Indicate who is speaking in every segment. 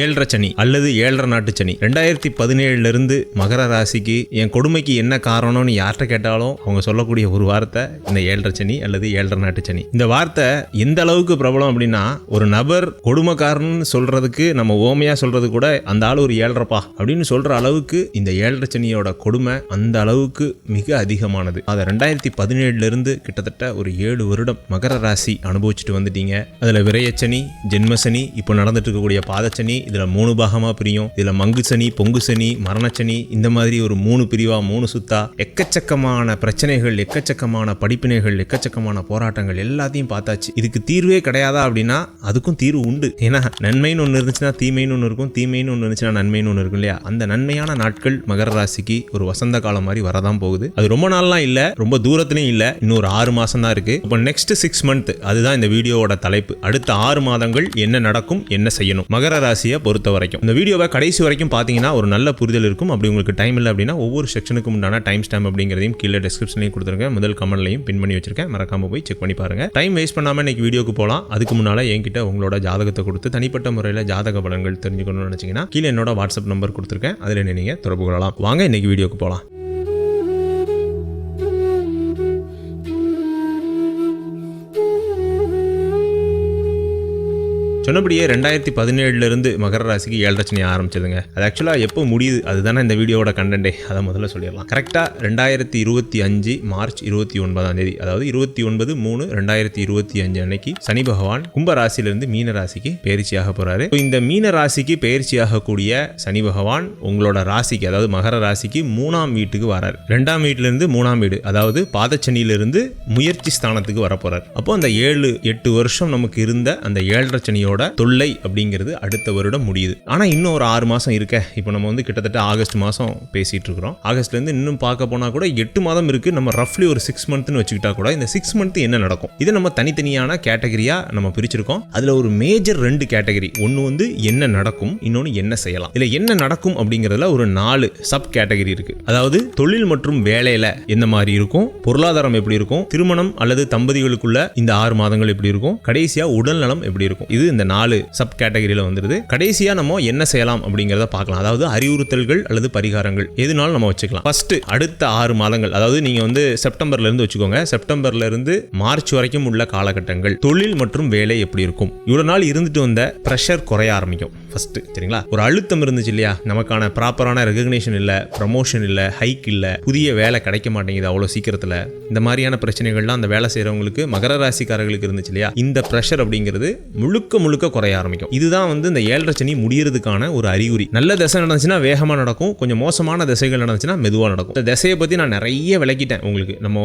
Speaker 1: ஏழரை சனி அல்லது ஏழரை நாட்டு சனி. ரெண்டாயிரத்தி பதினேழுல இருந்து மகர ராசிக்கு என் கொடுமைக்கு என்ன காரணம்னு யார்கிட்ட கேட்டாலும் அவங்க சொல்லக்கூடிய ஒரு வார்த்தை இந்த ஏழரை சனி அல்லது ஏழரை நாட்டு சனி. இந்த வார்த்தை எந்த அளவுக்கு பிரபலம் அப்படின்னா ஒரு நபர் கொடுமைக்காரன்னு சொல்றதுக்கு நம்ம ஓமையா சொல்றது கூட அந்த ஆள் ஒரு ஏழரைப்பா அப்படின்னு சொல்ற அளவுக்கு இந்த ஏழரை சனியோட கொடுமை அந்த அளவுக்கு மிக அதிகமானது. அதை ரெண்டாயிரத்தி பதினேழுல இருந்து கிட்டத்தட்ட ஒரு ஏழு வருடம் மகர ராசி அனுபவிச்சுட்டு வந்துட்டீங்க. அதுல விரயச்சனி ஜென்மசனி இப்போ நடந்துட்டு இருக்கக்கூடிய பாதச்சனி இதில் மூணு பாகமாக பிரியும். இதில் மங்கு சனி பொங்கு சனி மரணச்சனி இந்த மாதிரி ஒரு மூணு பிரிவாக மூணு சுத்தா எக்கச்சக்கமான பிரச்சனைகள் எக்கச்சக்கமான படிப்பினைகள் எக்கச்சக்கமான போராட்டங்கள் எல்லாத்தையும் பார்த்தாச்சு. இதுக்கு தீர்வே கிடையாதா அப்படின்னா அதுக்கும் தீர்வு உண்டு. ஏன்னா நன்மைன்னு ஒன்று இருந்துச்சுன்னா தீமைன்னு ஒன்று இருக்கும் தீமைன்னு ஒன்று இருந்துச்சுன்னா நன்மைன்னு ஒன்று இருக்கும் இல்லையா? அந்த நன்மையான நாட்கள் மகர ராசிக்கு ஒரு வசந்த காலம் மாதிரி வரதான் போகுது. அது ரொம்ப நாள்லாம் இல்லை ரொம்ப தூரத்துலையும் இல்லை இன்னும் ஒரு ஆறு மாதம் தான் இருக்குது இப்போ நெக்ஸ்ட் சிக்ஸ் மந்த் அதுதான் இந்த வீடியோவோட தலைப்பு. அடுத்த ஆறு மாதங்கள் என்ன நடக்கும் என்ன செய்யணும்? மகர ராசியை பொறுத்த வரைக்கும். இந்த வீடியோவை கடைசி வரைக்கும் பார்த்தீங்கன்னா ஒரு நல்ல புரிதல் இருக்கும். அப்படி உங்களுக்கு டைம் இல்லை அப்படின்னா ஒவ்வொரு செக்ஷனுக்கும் உண்டான டைம் ஸ்டாம்ப் அப்படிங்கிறதையும் கீழே டிஸ்கிரிப்ஷன்லையும் கொடுத்துருங்க. முதல் கமெண்ட்லையும் பின் பண்ணி வச்சிருக்கேன். மறக்காம போய் செக் பண்ணி பாருங்க. டைம் வேஸ்ட் பண்ணாமல் இன்னைக்கு வீடியோக்கு போகலாம் அதுக்கு முன்னால் என்கிட்ட உங்களோட ஜாதகத்தை கொடுத்து தனிப்பட்ட முறையில் ஜாதக பலன்கள் தெரிஞ்சுக்கணும்னு நினச்சிங்கன்னா கீழே என்னோட வாட்ஸ்அப் நம்பர் கொடுத்துருக்கேன். அதில் நீங்கள் தொடர்பு கொள்ளலாம். வாங்க இன்னைக்கு வீடியோக்கு போகலாம் சொன்னபடியே ரெண்டாயிரத்தி பதினேழுலேருந்து மகர ராசிக்கு ஏழரை ஆரம்பிச்சதுங்க. அது ஆக்சுவலாக எப்போ முடியுது அதுதானே இந்த வீடியோவோட கண்டென்ட்டே அதை முதல்ல சொல்லிடலாம். கரெக்டாக ரெண்டாயிரத்தி இருபத்தி அஞ்சு மார்ச் இருபத்தி ஒன்பதாம் தேதி அதாவது இருபத்தி ஒன்பது மூணு ரெண்டாயிரத்தி இருபத்தி அஞ்சு அன்னைக்கு சனி பகவான் கும்ப ராசியிலிருந்து மீன ராசிக்கு பயிற்சியாக போகிறாரு இந்த மீன ராசிக்கு பயிற்சியாகக்கூடிய சனி பகவான் உங்களோட ராசிக்கு அதாவது மகர ராசிக்கு மூணாம் வீட்டுக்கு வராரு. ரெண்டாம் வீட்டிலிருந்து மூணாம் வீடு அதாவது பாதச்சனியிலிருந்து முயற்சி ஸ்தானத்துக்கு வரப்போறார். அப்போ அந்த ஏழு எட்டு வருஷம் நமக்கு இருந்த அந்த ஏழரை சனியோட தொல்லை அப்படிங்கிறது அடுத்த வருடம் முடியுது. ஆனால் இன்னும் ஒரு ஆறு மாதம் இருக்க. இப்போ நம்ம வந்து கிட்டத்தட்ட ஆகஸ்ட் மாதம் பேசிகிட்டு இருக்கிறோம். ஆகஸ்ட்லேருந்து இன்னும் பார்க்க போனால் கூட எட்டு மாதம் இருக்கு. நம்ம ரஃப்லி ஒரு சிக்ஸ் மந்த்னு வச்சுக்கிட்டா கூட இந்த சிக்ஸ் மந்த் என்ன நடக்கும்? இதை நம்ம தனித்தனியான கேட்டகரியாக நம்ம பிரிச்சிருக்கோம். அதில் ஒரு மேஜர் ரெண்டு கேட்டகரி ஒன்று வந்து என்ன நடக்கும்? இன்னொன்று என்ன செய்யலாம்? இதில் என்ன நடக்கும் அப்படிங்கிறதுல ஒரு நாலு சப் கேட்டகரி இருக்கு. அதாவது தொழில் மற்றும் வேலையில் எந்த மாதிரி இருக்கும்? பொருளாதாரம் எப்படி இருக்கும்? திருமணம் அல்லது தம்பதிகளுக்குள்ள இந்த ஆறு மாதங்கள் எப்படி இருக்கும்? கடைசியாக உடல் நலம் எப்படி இருக்கும்? இது இந்த நாலு சப் கேட்டகரியில் வந்துருது. கடைசியா நம்ம என்ன செய்யலாம் அப்படிங்கிறத பார்க்கலாம். அதாவது அறிவுறுத்தல்கள் அல்லது பரிகாரங்கள். எதுனாலும் நம்ம வச்சுக்கலாம். ஃபர்ஸ்ட் அடுத்த ஆறு மாதங்கள். அதாவது நீங்க வந்து செப்டம்பர்ல இருந்து வச்சுக்கோங்க. செப்டம்பர்ல இருந்து மார்ச் வரைக்கும் உள்ள காலகட்டங்கள். தொழில் மற்றும் வேலை எப்படி இருக்கும்? இவ்வளோ நாள் இருந்துட்டு வந்த ப்ரெஷர் குறைய ஆரம்பிக்கும். ஃபர்ஸ்ட் சரிங்களா? ஒரு அழுத்தம் இருந்துச்சு இல்லையா? நமக்கான ப்ராப்பரான ரெகக்னேஷன் இல்ல ப்ரமோஷன் இல்ல ஹைக் இல்ல புதிய வேலை கிடைக்க மாட்டேங்குது அவ்வளோ சீக்கிரத்தில். இந்த மாதிரியான பிரச்சனைகள்லாம் அந்த வேலை செய்கிறவங்களுக்கு மகர ராசிக்காரர்களுக்கு இருந்துச்சு இல்லையா? இந்த ப்ரெஷர் அப்படிங்கிறது முழுக்க முழுக்க குறைய ஆரம்பிக்கும். இதுதான் வந்து இந்த ஏழரை சனி முடியறதுக்கான ஒரு அறிகுறி. நல்ல திசை நடந்துச்சுன்னா வேகமாக நடக்கும். கொஞ்சம் மோசமான திசைகள் நடந்துச்சுன்னா மெதுவாக நடக்கும். இந்த திசையை பற்றி நான் நிறைய விளக்கிட்டேன் உங்களுக்கு. நம்ம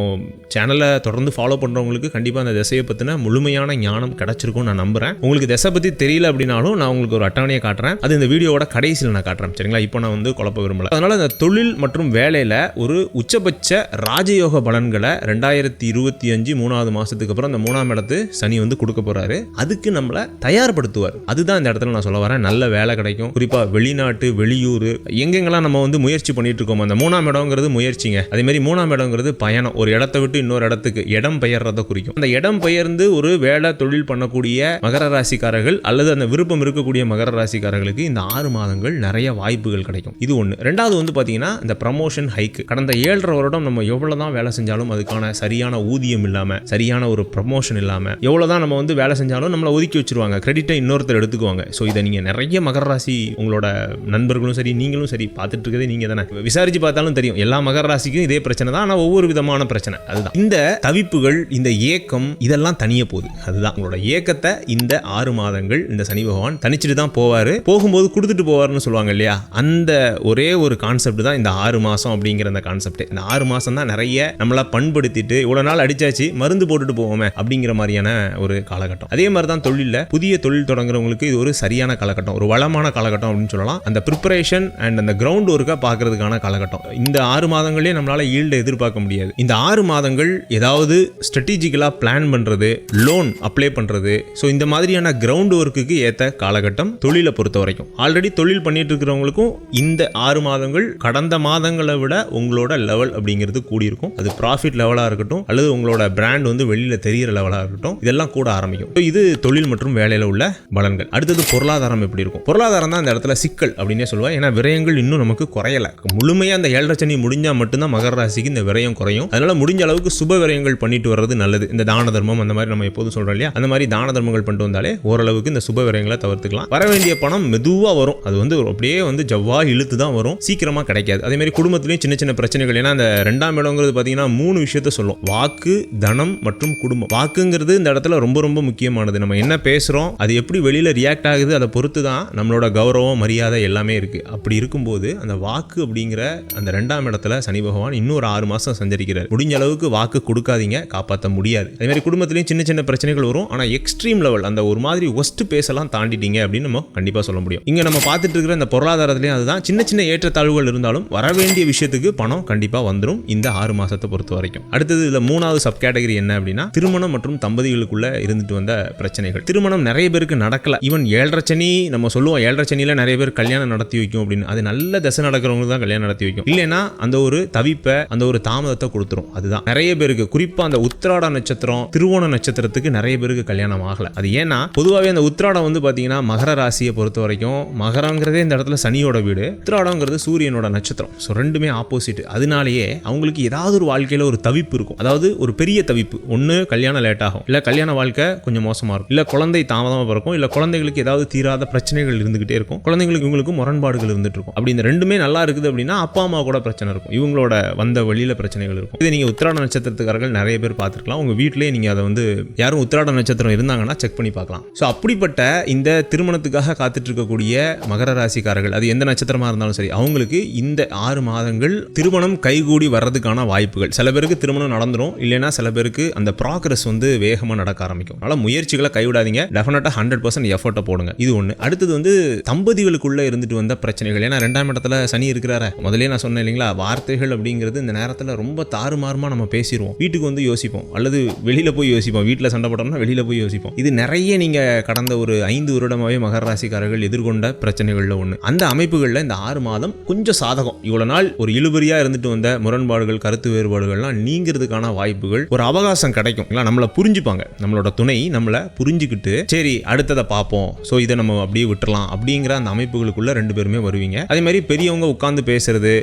Speaker 1: சேனலை தொடர்ந்து ஃபாலோ பண்றவங்களுக்கு கண்டிப்பாக அந்த திசையை பற்றின முழுமையான ஞானம் கிடச்சிருக்கும் நான் நம்புறேன். உங்களுக்கு திசை பற்றி தெரியல அப்படின்னாலும் நான் உங்களுக்கு ஒரு அட்டவணையை காட்டுறேன். அது இந்த வீடியோட கடைசியில் நான் காட்டுறேன் சரிங்களா? இப்போ நான் வந்து குழப்ப விரும்பல. அதனால இந்த தொழில் மற்றும் வேலையில் ஒரு உச்சபட்ச ராஜயோக பலன்களை ரெண்டாயிரத்தி இருபத்தி அஞ்சு மூணாவது மாதத்துக்கு அப்புறம் இந்த மூணாம் இடத்து சனி வந்து கொடுக்க போறாரு. அதுக்கு நம்மளை தயார் தயார்படுத்துவார். அதுதான் இந்த இடத்துல நான் சொல்ல வரேன். நல்ல வேலை கிடைக்கும். குறிப்பாக வெளிநாட்டு வெளியூர் எங்கெங்கெல்லாம் நம்ம வந்து முயற்சி பண்ணிட்டு இருக்கோம் அந்த மூணாம் இடங்கிறது முயற்சிங்க. அதே மாதிரி மூணாம் இடங்கிறது பயணம். ஒரு இடத்த விட்டு இன்னொரு இடத்துக்கு இடம் பெயர்றதை குறிக்கும். அந்த இடம் பெயர்ந்து ஒரு வேலை தொழில் பண்ணக்கூடிய மகர ராசிக்காரர்கள் அல்லது அந்த விருப்பம் இருக்கக்கூடிய மகர ராசிக்காரர்களுக்கு இந்த ஆறு மாதங்கள் நிறைய வாய்ப்புகள் கிடைக்கும். இது ஒன்று ரெண்டாவது வந்து பார்த்தீங்கன்னா இந்த ப்ரமோஷன் ஹைக் கடந்த ஏழரை வருடம் நம்ம எவ்வளோ தான் வேலை செஞ்சாலும் அதுக்கான சரியான ஊதியம் இல்லாமல் சரியான ஒரு ப்ரமோஷன் இல்லாமல் எவ்வளோ தான் நம்ம வந்து வேலை செஞ்சாலும் நம்மளை ஒதுக்கி வச்சிருவாங்க. கிரெடிட்டை இன்னொருத்தர் எடுத்துக்குவாங்க. ஸோ இதை நீங்கள் நிறைய மகர ராசி உங்களோட நண்பர்களும் சரி நீங்களும் சரி பார்த்துட்டு இருக்கதே நீங்கள் தானே விசாரிச்சு பார்த்தாலும் தெரியும் எல்லா மகர ராசிக்கும் இதே பிரச்சனை தான். ஆனால் ஒவ்வொரு விதமான பிரச்சனை. அதுதான். இந்த தவிப்புகள் இந்த ஏக்கம் இதெல்லாம் தனிய போகுது. அதுதான். உங்களோட ஏக்கத்தை இந்த ஆறு மாதங்கள் இந்த சனி பகவான் தனிச்சுட்டு தான் போவார். போகும்போது கொடுத்துட்டு போவார்னு சொல்லுவாங்க இல்லையா? அந்த ஒரே ஒரு கான்செப்ட் தான் இந்த ஆறு மாதம் அப்படிங்கிற அந்த கான்செப்ட் இந்த ஆறு மாதம் தான் நிறைய நம்மளை பண்படுத்திட்டு இவ்வளோ நாள் அடிச்சாச்சு மருந்து போட்டுட்டு போவோமே அப்படிங்கிற மாதிரியான ஒரு காலகட்டம். அதே மாதிரி தான் தொழிலில் புதிய தொழில் தொடங்குறவங்களுக்கு இது ஒரு சரியான காலகட்டம் ஒரு வளமான காலகட்டம் அப்படின்னு சொல்லலாம். அந்த ப்ரிப்பரேஷன் அண்ட் அந்த கிரவுண்ட் ஒர்க்கை பார்க்கறதுக்கான காலகட்டம். இந்த ஆறு மாதங்களே நம்மளால ஈல்டு எதிர்பார்க்க முடியாது. இந்த ஆறு மாதங்கள் ஏதாவது ஸ்ட்ராட்டஜிக்கலாக பிளான் பண்ணுறது லோன் அப்ளை பண்ணுறது ஸோ இந்த மாதிரியான கிரவுண்ட் ஒர்க்குக்கு ஏற்ற காலகட்டம் தொழிலை பொறுத்த வரைக்கும். ஆல்ரெடி தொழில் பண்ணிட்டு இருக்கிறவங்களுக்கும் இந்த ஆறு மாதங்கள் கடந்த மாதங்களை விட உங்களோட லெவல் அப்படிங்கிறது கூடியிருக்கும். அது ப்ராஃபிட் லெவலாக இருக்கட்டும் அல்லது உங்களோட பிராண்ட் வந்து வெளியில் தெரியிற லெவலாக இருக்கட்டும் இதெல்லாம் கூட ஆரம்பிக்கும். இது தொழில் மற்றும் வேலையில் அடிப்படையில் உள்ள பலன்கள். அடுத்தது பொருளாதாரம் எப்படி இருக்கும்? பொருளாதாரம் தான் அந்த இடத்துல சிக்கல் அப்படின்னே சொல்லுவேன் ஏன்னா விரயங்கள் இன்னும் நமக்கு குறையல. முழுமையாக அந்த ஏழரை சனி முடிஞ்சால் மட்டும்தான் மகர ராசிக்கு இந்த விரயம் குறையும். அதனால முடிஞ்ச அளவுக்கு சுப விரயங்கள் பண்ணிட்டு வர்றது நல்லது. இந்த தான தர்மம் அந்த மாதிரி நம்ம எப்போதும் சொல்றோம் இல்லையா? அந்த மாதிரி தான தர்மங்கள் பண்ணிட்டு வந்தாலே ஓரளவுக்கு இந்த சுப விரயங்களை தவிர்த்துக்கலாம். வர வேண்டிய பணம் மெதுவாக வரும். அது வந்து அப்படியே வந்து ஜவ்வா இழுத்து தான் வரும். சீக்கிரமாக கிடைக்காது. அதே மாதிரி குடும்பத்திலையும் சின்ன சின்ன பிரச்சனைகள். ஏன்னா அந்த ரெண்டாம் இடங்கிறது பார்த்தீங்கன்னா மூணு விஷயத்த சொல்லும். வாக்கு தனம் மற்றும் குடும்பம். வாக்குங்கிறது இந்த இடத்துல ரொம்ப ரொம்ப முக்கியமானது. நம்ம என்ன பேசுகிறோம் அது எப்படி வெளியில் ரியாக்ட் ஆகுது அதை பொறுத்து தான் நம்மளோட கௌரவம் மரியாதை எல்லாமே இருக்குது அப்படி இருக்கும்போது அந்த வாக்கு அப்படிங்கிற அந்த ரெண்டாம் இடத்துல சனி பகவான் இன்னும் ஒரு ஆறு மாதம் சஞ்சரிக்கிறார். முடிஞ்ச அளவுக்கு வாக்கு கொடுக்காதீங்க காப்பாற்ற முடியாது. அதே மாதிரி குடும்பத்திலையும் சின்ன சின்ன பிரச்சனைகள் வரும். ஆனால் எக்ஸ்ட்ரீம் லெவல் அந்த ஒரு மாதிரி ஒஸ்ட் பேசலாம் தாண்டிட்டீங்க அப்படின்னு நம்ம கண்டிப்பாக சொல்ல முடியும். இங்கே நம்ம பார்த்துட்டு இருக்கிற இந்த பொருளாதாரத்துலேயும் அதுதான். சின்ன சின்ன ஏற்றத்தாழ்வுகள் இருந்தாலும் வர வேண்டிய விஷயத்துக்கு பணம் கண்டிப்பாக வந்துடும் இந்த ஆறு மாதத்தை பொறுத்த வரைக்கும். அடுத்தது இதில் மூணாவது சப் கேட்டகரி என்ன அப்படின்னா திருமணம் மற்றும் தம்பதிகளுக்குள்ள இருந்துட்டு வந்த பிரச்சனைகள். திருமணம் நிறைய நிறைய பேருக்கு நடக்கல. ஈவன் ஏழரை சனி நம்ம சொல்லுவோம் ஏழரை சனியில் நிறைய பேர் கல்யாணம் நடத்தி வைக்கும் அப்படின்னு. அது நல்ல தசை நடக்கிறவங்களுக்கு தான் கல்யாணம் நடத்தி வைக்கும். இல்லைன்னா அந்த ஒரு தவிப்பை அந்த ஒரு தாமதத்தை கொடுத்துரும். அதுதான். நிறைய பேருக்கு குறிப்பாக அந்த உத்திராட நட்சத்திரம் திருவோண நட்சத்திரத்துக்கு நிறைய பேருக்கு கல்யாணம் ஆகலை. அது ஏன்னா பொதுவாகவே அந்த உத்திராடம் வந்து பார்த்தீங்கன்னா மகர ராசியை பொறுத்த வரைக்கும் மகரங்கிறதே இந்த இடத்துல சனியோட வீடு. உத்திராடங்கிறது சூரியனோட நட்சத்திரம். ஸோ ரெண்டுமே ஆப்போசிட் அதனாலேயே அவங்களுக்கு ஏதாவது ஒரு வாழ்க்கையில் ஒரு தவிப்பு இருக்கும். அதாவது ஒரு பெரிய தவிப்பு. ஒன்று கல்யாணம் லேட் ஆகும். இல்லை கல்யாண வாழ்க்கை கொஞ்சம் மோசமாக இருக்கும். இல்லை குழந்தை தாமதம் தாமதமாக பிறக்கும். இல்லை குழந்தைகளுக்கு ஏதாவது தீராத பிரச்சனைகள் இருந்துகிட்டே இருக்கும். குழந்தைங்களுக்கு இவங்களுக்கு முரண்பாடுகள் இருந்துட்டு இருக்கும். அப்படி இந்த ரெண்டுமே நல்லா இருக்குது அப்படின்னா அப்பா அம்மா கூட பிரச்சனை இருக்கும். இவங்களோட வந்த வழியில் பிரச்சனைகள் இருக்கும். இதை நீங்கள் உத்திராட நட்சத்திரத்துக்காரர்கள் நிறைய பேர் பார்த்துருக்கலாம். உங்கள் வீட்டிலேயே நீங்கள் அதை வந்து யாரும் உத்திராட நட்சத்திரம் இருந்தாங்கன்னா செக் பண்ணி பார்க்கலாம். ஸோ அப்படிப்பட்ட இந்த திருமணத்துக்காக காத்துட்டு இருக்கக்கூடிய மகர ராசிக்காரர்கள் அது எந்த நட்சத்திரமாக இருந்தாலும் சரி அவங்களுக்கு இந்த ஆறு மாதங்கள் திருமணம் கைகூடி வர்றதுக்கான வாய்ப்புகள். சில பேருக்கு திருமணம் நடந்துரும். இல்லைன்னா சில பேருக்கு அந்த ப்ராக்ரஸ் வந்து வேகமாக நடக்க ஆரம்பிக்கும். அதனால் முயற்சிகளை கைவிடாதீங்க. டெஃபினட்டாக ஹண்ட்ரட் பர்சன்ட் எஃபர்ட்டை போடுங்க. இது ஒன்று அடுத்தது வந்து தம்பதிகளுக்குள்ளே இருந்துட்டு வந்த பிரச்சனைகள். ஏன்னா ரெண்டாம் இடத்துல சனி இருக்கிறார? முதலே நான் சொன்னேன் இல்லைங்களா? வார்த்தைகள் அப்படிங்கிறது இந்த நேரத்தில் ரொம்ப தாறுமாறுமாக நம்ம பேசிடுவோம் வீட்டுக்கு வந்து யோசிப்போம். அல்லது வெளியில் போய் யோசிப்போம். வீட்டில் சண்டை போட்டோம்னா வெளியில் போய் யோசிப்போம். இது நிறைய நீங்கள் கடந்த ஒரு ஐந்து வருடமாகவே மகர ராசிக்காரர்கள் எதிர்கொண்ட பிரச்சனைகளில் ஒன்று அந்த அமைப்புகளில் இந்த ஆறு மாதம் கொஞ்சம் சாதகம். இவ்வளோ நாள் ஒரு இழுபறியாக இருந்துட்டு வந்த முரண்பாடுகள் கருத்து வேறுபாடுகள்லாம் நீங்கிறதுக்கான வாய்ப்புகள் ஒரு அவகாசம் கிடைக்கும். நம்மளை புரிஞ்சுப்பாங்க. நம்மளோட துணை நம்மளை புரிஞ்சுக்கிட்டு சரி அடுத்ததை பார்ப்போம். ஸோ இதை நம்ம அப்படியே விட்டுறலாம். அப்படிங்கிற அந்த அமைப்புகளுக்குள்ள ரெண்டு பேருமே வருவீங்க. அதே மாதிரி பெரியவங்க உட்காந்து பேசுறது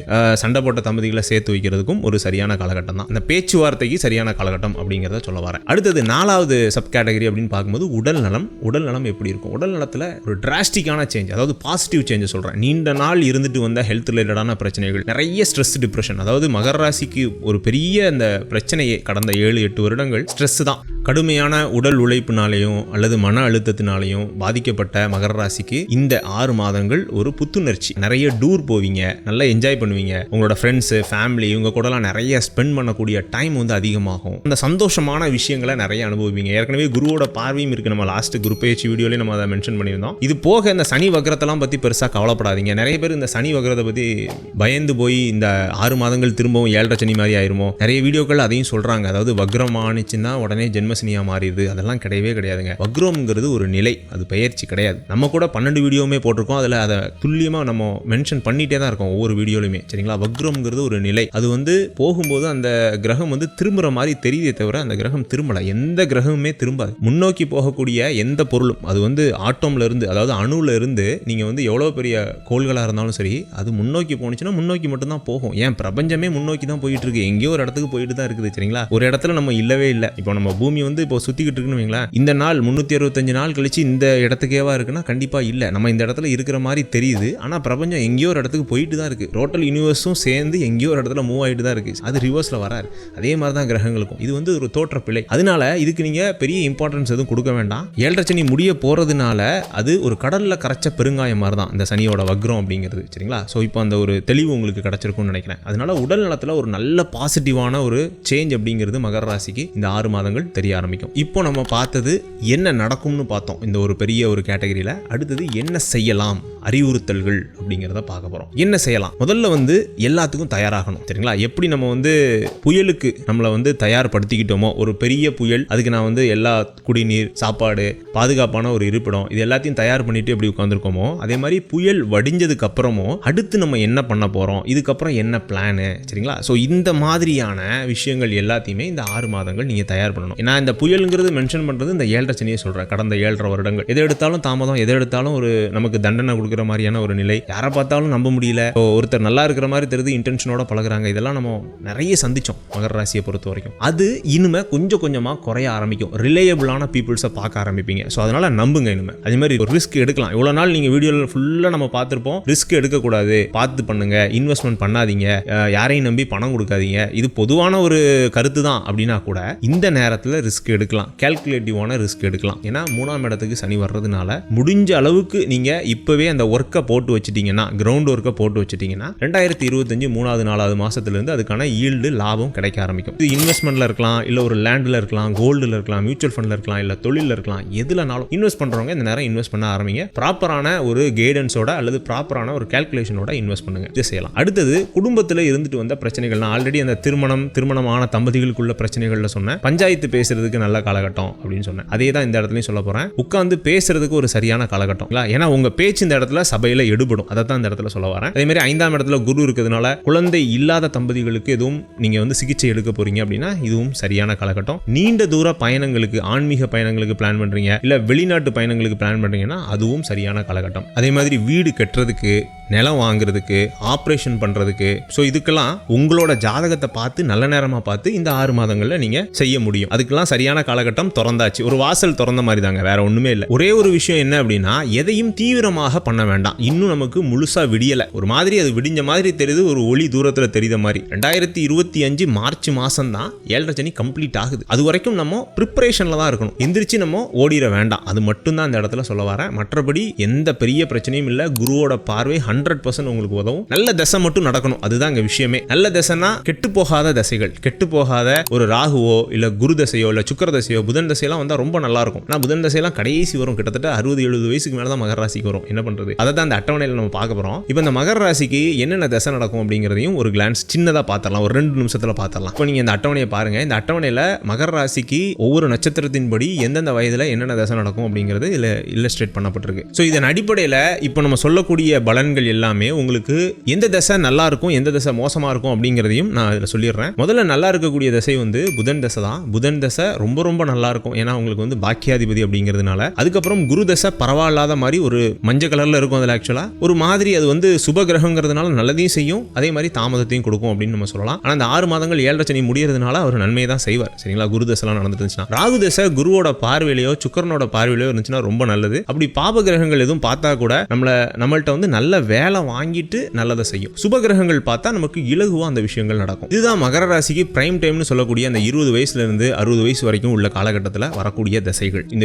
Speaker 1: சண்டை போட்ட தம்பதிகளை சேர்த்து வைக்கிறதுக்கும் ஒரு சரியான காலகட்டம் தான். அந்த பேச்சுவார்த்தைக்கு சரியான காலகட்டம் அப்படிங்கிறத சொல்ல வரேன். அடுத்தது நாலாவது சப் கேட்டகரி அப்படின்னு பார்க்கும்போது உடல் நலம். உடல் நலம் எப்படி இருக்கும்? உடல் நலத்தில் ஒரு டிராஸ்டிக்கான சேஞ்ச் அதாவது பாசிட்டிவ் சேஞ்ச் சொல்கிறேன் நீண்ட நாள் இருந்துட்டு வந்த ஹெல்த் ரிலேட்டடான பிரச்சனைகள் நிறைய ஸ்ட்ரெஸ் டிப்ரெஷன் அதாவது மகர ராசிக்கு ஒரு பெரிய அந்த பிரச்சனையை கடந்த ஏழு எட்டு வருடங்கள் ஸ்ட்ரெஸ் தான். கடுமையான உடல் உழைப்பினாலேயும் அல்லது மன அழு அழுத்தத்தினாலையும் பாதிக்கப்பட்ட மகர ராசிக்கு இந்த ஆறு மாதங்கள் ஒரு புத்துணர்ச்சி. நிறைய டூர் போவீங்க நல்லா என்ஜாய் பண்ணுவீங்க. உங்களோட ஃப்ரெண்ட்ஸு ஃபேமிலி இவங்க கூடலாம் நிறைய ஸ்பெண்ட் பண்ணக்கூடிய டைம் வந்து அதிகமாகும். அந்த சந்தோஷமான விஷயங்களை நிறைய அனுபவிப்பீங்க. ஏற்கனவே குருவோட பார்வையும் இருக்குது நம்ம லாஸ்ட் குரு பயிற்சி வீடியோலேயே நம்ம அதை மென்ஷன் பண்ணியிருந்தோம். இது போக இந்த சனி வக்கரத்தெல்லாம் பற்றி பெருசாக கவலைப்படாதீங்க. நிறைய பேர் இந்த சனி வக்கரத்தை பற்றி பயந்து போய் இந்த ஆறு மாதங்கள் திரும்பவும் ஏழரை சனி மாதிரி ஆயிருமோ? நிறைய வீடியோக்கள் அதையும் சொல்கிறாங்க அதாவது வக்ரம் ஆணிச்சுன்னா உடனே ஜென்மசனியாக மாறிடுது. அதெல்லாம் கிடையவே கிடையாதுங்க. வக்ரம்ங்கிறது ஒரு நிலை. அது பயிற்சி கிடையாது. நம்ம கூட பன்னெண்டு வீடியோவுமே போட்டிருக்கோம். அதில் அதை துல்லியமாக நம்ம மென்ஷன் பண்ணிட்டே தான் இருக்கோம் ஒவ்வொரு வீடியோலையுமே. சரிங்களா? வக்ரம்ங்கிறது ஒரு நிலை. அது வந்து போகும்போது அந்த கிரகம் வந்து திரும்புகிற மாதிரி தெரியுதே தவிர அந்த கிரகம் திரும்பலை. எந்த கிரகமுமே திரும்பாது. முன்னோக்கி போகக்கூடிய எந்த பொருளும் அது வந்து ஆட்டோம்ல இருந்து அதாவது அணுவில் இருந்து நீங்கள் வந்து எவ்வளோ பெரிய கோள்களாக இருந்தாலும் சரி அது முன்னோக்கி போனுச்சுன்னா முன்னோக்கி மட்டும்தான் போகும். ஏன்? பிரபஞ்சமே முன்னோக்கி தான் போயிட்டு இருக்கு எங்கேயோ ஒரு இடத்துக்கு போயிட்டு தான் இருக்குது. சரிங்களா? ஒரு இடத்துல நம்ம இல்லவே இல்லை. இப்போ நம்ம பூமி வந்து இப்போ சுற்றிக்கிட்டு இருக்குன்னு வைங்களேன். இந்த நாள் முந்நூற்றி அறுபத்தஞ்சு நாள் கழித்து இந்த இடத்துக்கேவா இருக்குன்னா கண்டிப்பாக இல்லை. நம்ம இந்த இடத்துல இருக்கிற மாதிரி தெரியுது. ஆனால் பிரபஞ்சம் எங்கேயோ ஒரு இடத்துக்கு போயிட்டு தான் இருக்குது டோட்டல் யூனிவர்ஸும் சேர்ந்து எங்கேயோ ஒரு இடத்துல மூவ் ஆகிட்டு தான் இருக்குது அது ரிவர்ஸில் வராது. அதே மாதிரி தான் கிரகங்களுக்கும். இது வந்து ஒரு தோற்ற பிழை. அதனால இதுக்கு நீங்கள் பெரிய இம்பார்ட்டன்ஸ் எதுவும் கொடுக்க வேண்டாம். ஏழரை சனி முடிய போகிறதுனால அது ஒரு கடலில் கரைச்ச பெருங்காயம் மாதிரி தான் இந்த சனியோட வக்ரம் அப்படிங்கிறது. சரிங்களா? ஸோ இப்போ அந்த ஒரு தெளிவு உங்களுக்கு கிடச்சிருக்கும்னு நினைக்கிறேன். அதனால உடல் நலத்தில் ஒரு நல்ல பாசிட்டிவான ஒரு சேஞ்ச் அப்படிங்கிறது மகர ராசிக்கு இந்த ஆறு மாதங்கள் தெரிய ஆரம்பிக்கும். இப்போ நம்ம பார்த்தது என்ன நடக்கும்னு பார்த்தோம் இந்த ஒரு பெரிய ஒரு கேட்டகரியில். அடுத்தது என்ன செய்யலாம்? அறிவுறுத்தல்கள் அப்படிங்கிறத பார்க்க போகிறோம் என்ன செய்யலாம்? முதல்ல வந்து எல்லாத்துக்கும் தயாராகணும். சரிங்களா? எப்படி நம்ம வந்து புயலுக்கு நம்மளை வந்து தயார்படுத்திக்கிட்டோமோ ஒரு பெரிய புயல் அதுக்கு நான் வந்து எல்லா குடிநீர் சாப்பாடு பாதுகாப்பான ஒரு இருப்பிடம் இது எல்லாத்தையும் தயார் பண்ணிட்டு எப்படி உட்காந்துருக்கோமோ அதே மாதிரி புயல் வடிஞ்சதுக்கு அப்புறமும் அடுத்து நம்ம என்ன பண்ண போகிறோம் இதுக்கப்புறம் என்ன பிளானு சரிங்களா? ஸோ இந்த மாதிரியான விஷயங்கள் எல்லாத்தையுமே இந்த ஆறு மாதங்கள் நீங்கள் தயார் பண்ணணும். ஏன்னா இந்த புயலுங்கிறது மென்ஷன் பண்ணுறது இந்த ஏழரை சனியை சொல்கிறேன் கடந்த ஏழரை வருடங்கள். எதை எடுத்தாலும் தாமதம் எதை எடுத்தாலும் ஒரு நமக்கு தண்டனை கொடுக்குற மாதிரியான ஒரு நிலை. யாரை பார்த்தாலும் நம்ப முடியல. இப்போ ஒருத்தர் நல்லா இருக்கிற மாதிரி தெரியுது இன்டென்ஷனோட பழகுறாங்க. இதெல்லாம் நம்ம நிறைய சந்திச்சோம் மகர ராசியை பொறுத்த வரைக்கும். அது இனிமே கொஞ்சம் கொஞ்சமாக குறைய ஆரம்பிக்கும். ரிலேயபிளான பீப்புள்ஸை பார்க்க ஆரம்பிப்பீங்க. ஸோ அதனால நம்புங்க இனிமே. அதே மாதிரி ஒரு ரிஸ்க் எடுக்கலாம். இவ்வளோ நாள் நீங்கள் வீடியோவில் ஃபுல்லாக நம்ம பார்த்துருப்போம். ரிஸ்க் எடுக்கக்கூடாது. பார்த்து பண்ணுங்க. இன்வெஸ்ட்மெண்ட் பண்ணாதீங்க. யாரையும் நம்பி பணம் கொடுக்காதீங்க. இது பொதுவான ஒரு கருத்து தான் அப்படின்னா கூட இந்த நேரத்தில் ரிஸ்க் எடுக்கலாம். கேல்குலேட்டிவான ரிஸ்க் எடுக்கலாம். ஏன்னா மூணாம் இடத்துக்கு சனி வர்றதுனால முடிஞ்ச அளவுக்கு நீங்கள் இப்போவே அந்த ஒர்க்கை போட்டு வச்சிட்டீங்கன்னா கிரவுண்ட் ஒர்க்கை போட்டு வச்சிட்டீங்கன்னா ரெண்டாயிரத்தி இருபத்தஞ்சு மூணாவது நாலாவது மாசத்துலேருந்து அதுக்கான ஈல்டு லாபம் கிடைக்க ஆரம்பிக்கும். இது இன்வெஸ்ட்மெண்ட்டில் இருக்கலாம் இல்லை ஒரு லேண்டில் இருக்கலாம் கோல்டில் இருக்கலாம் மியூச்சுவல் ஃபண்டில் இருக்கலாம் இல்லை தொழிலில் இருக்கலாம் எதுலனாலும் இன்வெஸ்ட் பண்ணுறவங்க இந்த நேரம் இன்வெஸ்ட் பண்ண ஆரம்பிங்க. ப்ராப்பரான ஒரு கைடன்ஸோட அல்லது ப்ராப்பரான ஒரு கால்குலேஷனோட இன்வெஸ்ட் பண்ணுங்க. இதை செய்யலாம். அடுத்தது குடும்பத்தில் இருந்துட்டு வந்த பிரச்சனைகள். நான் ஆல்ரெடி அந்த திருமணம் திருமணமான தம்பதிகளுக்குள்ள பிரச்சனைகள்ல சொன்னேன். பஞ்சாயத்து பேசுறதுக்கு நல்ல காலகட்டம் அப்படின்னு சொன்னேன். அதே தான் இந்த இடத்துலையும் சொல்ல போகிறேன் உட்காந்து பேசுறதுக்கு ஒரு சரியான காலகட்டம். இல்ல? ஏன்னா உங்க பேச்சு இந்த இடத்துல சபையில் எடுபடும். அதை தான் இந்த இடத்துல சொல்ல வரேன். அதே மாதிரி ஐந்தாம் இடத்துல குரு இருக்கிறதுனால குழந்தை இல்லாத தம்பதிகளுக்கு எதுவும் நீங்க வந்து சிகிச்சை எடுக்க போறீங்க அப்படின்னா இதுவும் சரியான காலகட்டம். நீண்ட தூர பயணங்களுக்கு ஆன்மீக பயணங்களுக்கு பிளான் பண்றீங்க. இல்ல வெளிநாட்டு பயணங்களுக்கு பிளான் பண்றீங்கன்னா அதுவும் சரியான காலகட்டம். அதே மாதிரி வீடு கட்டுறதுக்கு நிலம் வாங்குறதுக்கு ஆப்ரேஷன் பண்ணுறதுக்கு ஸோ இதுக்கெல்லாம் உங்களோட ஜாதகத்தை பார்த்து நல்ல நேரமாக பார்த்து இந்த ஆறு மாதங்களில் நீங்கள் செய்ய முடியும். அதுக்கெல்லாம் சரியான காலகட்டம் திறந்தாச்சு. ஒரு வாசல் திறந்த மாதிரி தாங்க வேற ஒன்றுமே இல்லை. ஒரே ஒரு விஷயம் என்ன அப்படின்னா எதையும் தீவிரமாக பண்ண வேண்டாம். இன்னும் நமக்கு முழுசாக விடியலை. ஒரு மாதிரி அது விடிஞ்ச மாதிரி தெரியுது ஒரு ஒளி தூரத்தில் தெரியுத மாதிரி. ரெண்டாயிரத்தி இருபத்தி அஞ்சு மார்ச் மாதம் தான் ஏழரை சனி கம்ப்ளீட் ஆகுது. அது வரைக்கும் நம்ம ப்ரிப்பரேஷனில் தான் இருக்கணும். எந்திரிச்சு நம்ம ஓடிட வேண்டாம். அது மட்டும்தான் இந்த இடத்துல சொல்ல வரேன். மற்றபடி எந்த பெரிய பிரச்சனையும் இல்லை. குருவோட பார்வை ஹண்ட்ரட் பர்சன்ட் உங்களுக்கு உதவும். நல்ல தசை மட்டும் நடக்கணும். அதுதான் இங்கே விஷயமே. நல்ல தசைனா கெட்டு போகாத தசைகள். கெட்டு போகாத ஒரு ராகுவோ இல்லை குரு தசையோ இல்லை சுக்கர தசையோ புதன் தசையெல்லாம் வந்தால் ரொம்ப நல்லா இருக்கும். நான் புதன் தசையெல்லாம் கடைசி வரும். கிட்டத்தட்ட அறுபது எழுபது வயசுக்கு மேல தான் மகர ராசிக்கு வரும். என்ன பண்றது? அதை தான் அந்த அட்டவணையில் நம்ம பார்க்க போறோம். இப்போ இந்த மகர ராசிக்கு என்னென்ன தசை நடக்கும் அப்படிங்கிறதையும் ஒரு கிளான்ஸ் சின்னதாக பார்த்துடலாம். ஒரு ரெண்டு நிமிஷத்தில் பார்த்துடலாம். இப்போ நீங்க இந்த அட்டவணையை பாருங்க. இந்த அட்டவணையில் மகர ராசிக்கு ஒவ்வொரு நட்சத்திரத்தின்படி எந்தெந்த வயதில் என்னென்ன தசை நடக்கும் அப்படிங்கிறது இதில் இல்லஸ்ட்ரேட் பண்ணப்பட்டிருக்கு. ஸோ இதன் அடிப்படையில் இப்போ நம்ம சொல்லக்கூடிய பலன்கள் எல்லாமே உங்களுக்கு எந்த தசை நல்லா இருக்கும் எந்த தசை மோசமாக இருக்கும் அப்படிங்கிறதையும் நான் இதில் சொல்லிடுறேன். முதல்ல நல்லா இருக்கக்கூடிய தசை வந்து புதன் தசை தான். புதன் தசை ரொம்ப ரொம்ப நல்லா இருக்கும். ஏன்னா உங்களுக்கு வந்து பாக்கியாதிபதி அப்படிங்கிறதுனால அதுக்கப்புறம் குரு தசை பரவாயில்லாத மாதிரி ஒரு மஞ்சள் கலர்ல இருக்கும் அதில் ஆக்சுவலா ஒரு மாதிரி அது வந்து சுப கிரகங்கிறதுனால நல்லதையும் செய்யும். அதே மாதிரி தாமதத்தையும் கொடுக்கும் அப்படின்னு நம்ம சொல்லலாம். ஆனால் அந்த ஆறு மாதங்கள் ஏழரை சனி முடியறதுனால அவர் நன்மையை தான் செய்வார். சரிங்களா? குரு தசைலாம் நடந்துட்டு இருந்துச்சுன்னா. ராகு தசை குருவோட பார்வையிலையோ சுக்கரனோட பார்வையிலையோ இருந்துச்சுன்னா ரொம்ப நல்லது. அப்படி பாப கிரகங்கள் எதுவும் பார்த்தா கூட நம்மள நம்மள்ட்ட வந்து நல்ல வேலை வாங்கிட்டு நல்லதை செய்யும். சுப கிரகங்கள் பார்த்தா நமக்கு இலகுவா அந்த விஷயங்கள் நடக்கும். இதுதான் மகர ராசிக்கு பிரைம் டைம்னு சொல்லக்கூடிய அந்த இருபது வயசுல இருந்து அறுபது வயசு வரைக்கும் உள்ள காலகட்டத்தில் வரக்கூடிய தசைகள். இந்த